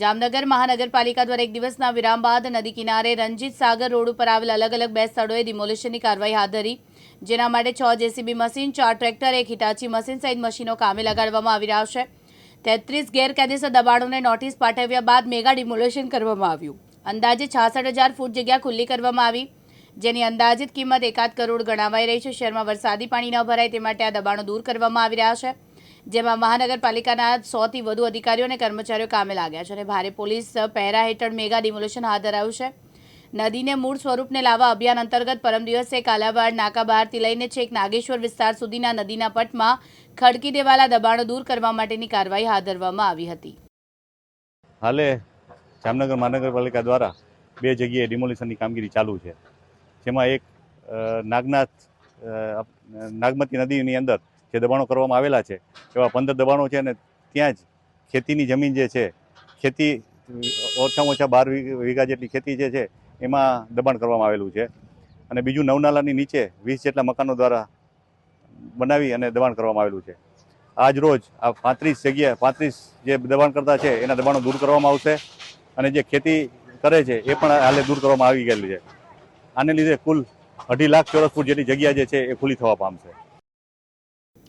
જામનગર મહાનગરપાલિકા દ્વારા એક દિવસના વિરામ બાદ નદી કિનારે રંજીત સાગર રોડ ઉપર આવેલ અલગ અલગ બે સ્થળોએ ડિમોલિશનની કાર્યવાહી હાથ ધરી. જેના માટે છ જેસીબી મશીન, ચાર ટ્રેક્ટર, એક હિટાચી મશીન સહિત મશીનો કામે લગાડવામાં આવી રહ્યા છે. તેત્રીસ ગેરકાયદેસર દબાણોને નોટિસ પાઠવ્યા બાદ મેગા ડિમોલિશન કરવામાં આવ્યું. અંદાજે છાસઠ હજાર ફૂટ જગ્યા ખુલ્લી કરવામાં આવી. જેની અંદાજિત કિંમત એકાદ કરોડ ગણાવાઈ રહી છે. શહેરમાં વરસાદી પાણી ન ભરાય તે માટે આ દબાણો દૂર કરવામાં આવી રહ્યા છે. જેમાં મહાનગરપાલિકાના સોથી વધુ અધિકારીઓ અને કર્મચારીઓ કામે લાગ્યા છે અને ભારે પોલીસ પહેરા હેઠળ મેગા ડિમોલેશન હાથ ધરાયું છે. નદીને મૂળ સ્વરૂપને લાવવા અભિયાન અંતર્ગત પરમ દિવસે કાલાવાડ નાકા બહારથી લઈને છેક નાગેશ્વર વિસ્તાર સુધીના નદીના પટમાં ખડકી દેવાલા દબાણો દૂર કરવા માટેની કાર્યવાહી હાથ ધરવામાં આવી હતી. હાલે જામનગર મહાનગરપાલિકા દ્વારા બે જગ્યાએ ડિમોલિશનની કામગીરી ચાલુ છે. જેમાં એક નાગનાથ નાગમતી નદીની અંદર જે દબાણો કરવામાં આવેલા છે, એવા પંદર દબાણો છે અને ત્યાં જ ખેતીની જમીન જે છે, ખેતી ઓછામાં ઓછા બાર વીઘા જેટલી ખેતી જે છે, એમાં દબાણ કરવામાં આવેલું છે. અને બીજું નવનાલાની નીચે વીસ જેટલા મકાનો દ્વારા બનાવી અને દબાણ કરવામાં આવેલું છે. આજ રોજ આ પાંત્રીસ જગ્યા પાંત્રીસ જે દબાણ કરતા છે, એના દબાણો દૂર કરવામાં આવશે. અને જે ખેતી કરે છે, એ પણ હાલે દૂર કરવામાં આવી ગયેલી છે. આને લીધે કુલ અઢી લાખ ચોરસ ફૂટ જેટલી જગ્યા જે છે, એ ખુલ્લી થવા પામશે.